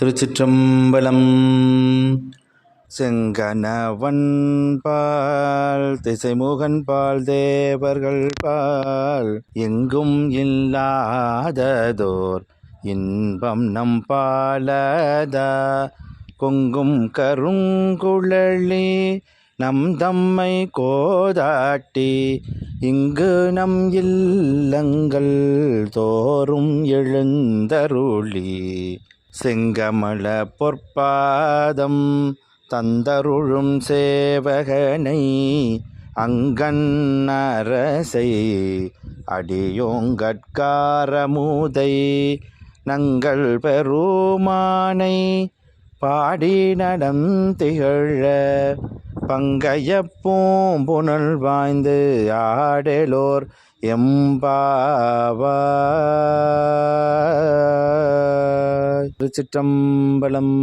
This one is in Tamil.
திருச்சிற்றம்பலம். செங்கனவன்பால் பால் பால் தேவர்கள் பால் எங்கும் இல்லாததோர் இன்பம் நம் பாலதா கொங்கும் கருங்குழலி நம் தம்மை கோதாட்டி இங்கு நம் இல்லங்கள் தோறும் எழுந்தருளி. செங்கமல பொற்பாதம் தந்தருளும் சேவகனை அங்கன் அரசை அடியோங்கட்காரமுதை நங்கள் பெருமானை பாடி நடந்திகழ பங்கைய பூம்புணல் வாய்ந்து ஆடலோர் எம்பாவா திருச்சிற்றம்பலம்.